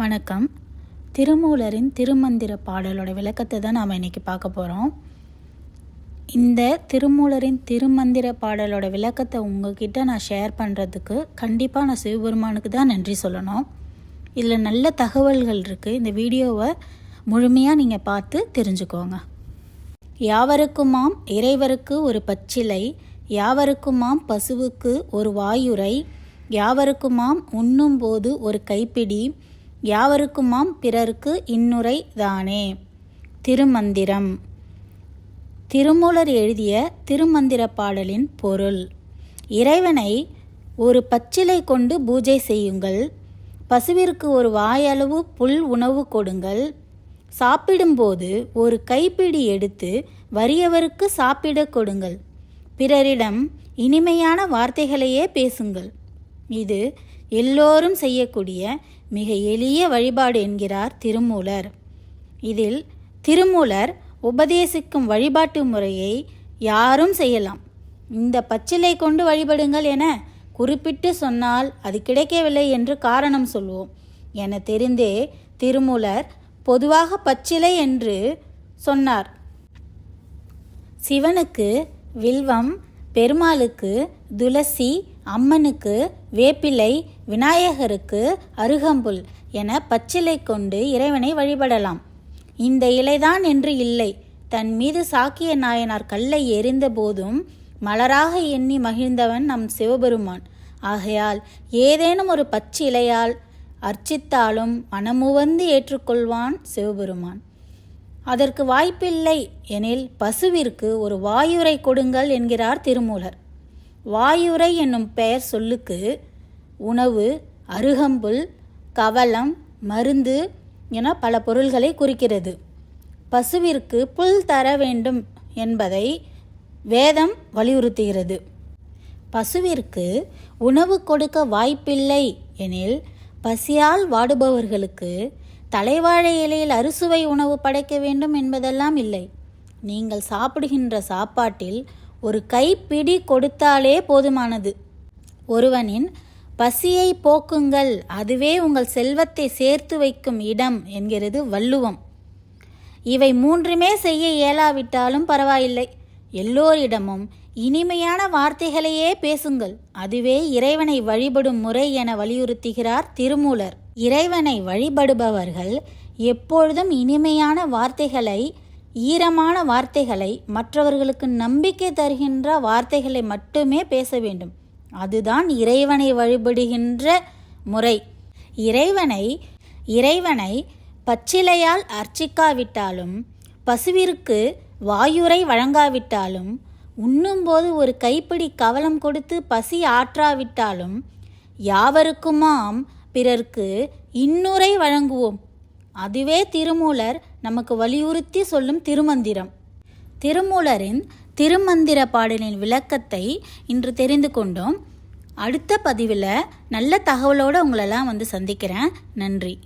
வணக்கம். திருமூலரின் திருமந்திர பாடலோட விளக்கத்தை தான் நாம் இன்றைக்கி பார்க்க போகிறோம் இந்த திருமூலரின் திருமந்திர பாடலோட விளக்கத்தை உங்ககிட்ட நான் ஷேர் பண்ணுறதுக்கு கண்டிப்பாக நான் சிவபெருமானுக்கு தான் நன்றி சொல்லணும். இதில் நல்ல தகவல்கள் இருக்குது இந்த வீடியோவை முழுமையாக நீங்கள் பார்த்து தெரிஞ்சுக்கோங்க. யாவருக்குமாம் இறைவருக்கு ஒரு பச்சிலை யாவருக்குமாம் பசுவுக்கு ஒரு வாயுரை யாவருக்குமாம் உண்ணும்போது ஒரு கைப்பிடி யாவருக்குமாம் பிறர்க்கு இன்னுரை தானே. திருமந்திரம். திருமூலர் எழுதிய திருமந்திர பாடலின் பொருள். இறைவனை ஒரு பச்சிலை கொண்டு பூஜை செய்யுங்கள். பசுவிற்கு ஒரு வாயளவு புல் உணவு கொடுங்கள். சாப்பிடும்போது ஒரு கைப்பிடி எடுத்து வறியவருக்கு சாப்பிட கொடுங்கள். பிறரிடம் இனிமையான வார்த்தைகளையே பேசுங்கள். இது எல்லோரும் செய்யக்கூடிய மிக எளிய வழிபாடு என்கிறார் திருமூலர். இதில் திருமூலர் உபதேசிக்கும் வழிபாட்டு முறையை யாரும் செய்யலாம். இந்த பச்சிலை கொண்டு வழிபடுங்கள் என குறிப்பிட்டு சொன்னால் அது கிடைக்கவில்லை என்று காரணம் சொல்வோம். என தெரிந்தே திருமூலர் பொதுவாக பச்சிலை என்று சொன்னார். சிவனுக்கு வில்வம் பெருமாளுக்கு துளசி அம்மனுக்கு வேப்பிலை விநாயகருக்கு அருகம்புல் என பச்சிலை கொண்டு இறைவனை வழிபடலாம். இந்த இலைதான் என்று இல்லை. தன் மீது சாக்கிய நாயனார் கல்லை எரிந்த போதும் மலராக எண்ணி மகிழ்ந்தவன் நம் சிவபெருமான். ஆகையால் ஏதேனும் ஒரு பச்சை இலையால் அர்ச்சித்தாலும் மனமுவந்து ஏற்றுக்கொள்வான் சிவபெருமான். அதற்கு வாய்ப்பில்லை எனில் பசுவிற்கு ஒரு வாயுரை கொடுங்கள் என்கிறார் திருமூலர். வாயுரை என்னும் பெயர் சொல்லுக்கு உணவு அருகம்புல் கவலம் மருந்து என பல பொருள்களை குறிக்கிறது. பசுவிற்கு புல் தர வேண்டும் என்பதை வேதம் வலியுறுத்துகிறது. பசுவிற்கு உணவு கொடுக்க வாய்ப்பில்லை எனில் பசியால் வாடுபவர்களுக்கு தலைவாழை இலையில் அறுசுவை உணவு படைக்க வேண்டும் என்பதெல்லாம் இல்லை. நீங்கள் சாப்பிடுகின்ற சாப்பாட்டில் ஒரு கைப்பிடி கொடுத்தாலே போதுமானது. ஒருவனின் பசியை போக்குங்கள் அதுவே உங்கள் செல்வத்தை சேர்த்து வைக்கும் இடம் என்கிறது வள்ளுவம். இவை மூன்றுமே செய்ய இயலாவிட்டாலும் பரவாயில்லை. எல்லோரிடமும் இனிமையான வார்த்தைகளையே பேசுங்கள். அதுவே இறைவனை வழிபடும் முறை என வலியுறுத்துகிறார் திருமூலர். இறைவனை வழிபடுபவர்கள் எப்பொழுதும் இனிமையான வார்த்தைகளை ஈரமான வார்த்தைகளை மற்றவர்களுக்கு நம்பிக்கை தருகின்ற வார்த்தைகளை மட்டுமே பேச வேண்டும். அதுதான் இறைவனை வழிபடுகின்ற முறை. இறைவனை இறைவனை பச்சிலையால் அர்ச்சிக்காவிட்டாலும் பசுவிற்கு வாயுரை வழங்காவிட்டாலும் உண்ணும்போது ஒரு கைப்பிடி கவலம் கொடுத்து பசி ஆற்றாவிட்டாலும் யாவருக்குமாம் பிறர்க்கு இன்னுரை வழங்குவோம். அதுவே திருமூலர் நமக்கு வலியுறுத்தி சொல்லும் திருமந்திரம். திருமூலரின் திருமந்திர பாடலின் விளக்கத்தை இன்று தெரிந்து கொண்டோம். அடுத்த பதிவில் நல்ல தகவலோடு உங்களெல்லாம் வந்து சந்திக்கிறேன். நன்றி.